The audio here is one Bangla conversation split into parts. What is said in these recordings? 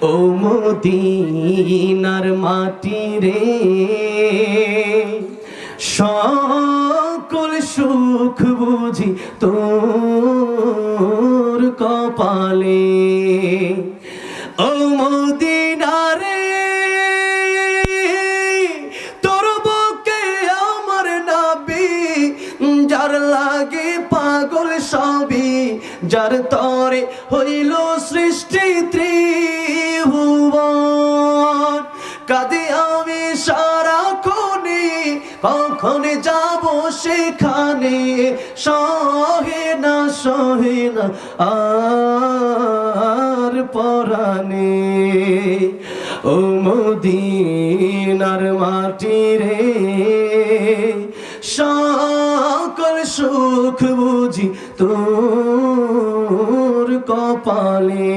ও মদিনার মাটি রে, সকল সুখ বুঝি তোর কপালে। ও মদিনারে তোর বুকে আমার নাবি, যার লাগে পাগল সবই, যার তরে হইল সৃষ্টি ত্রিভুবন কাঁদে আমি সারা কোনে কখন যাব সেখানে? সহে না সহে না, আর পরানে ও মদিনার মাটি রে, সকল সুখ বুঝি তোর কপালে।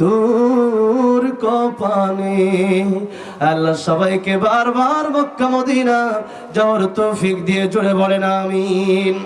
তোর কপানে আল্লাহ সবাইকে বারবার মক্কা মদিনা যাওয়ার তৌফিক দিয়ে জুড়ে বলেন আমিন।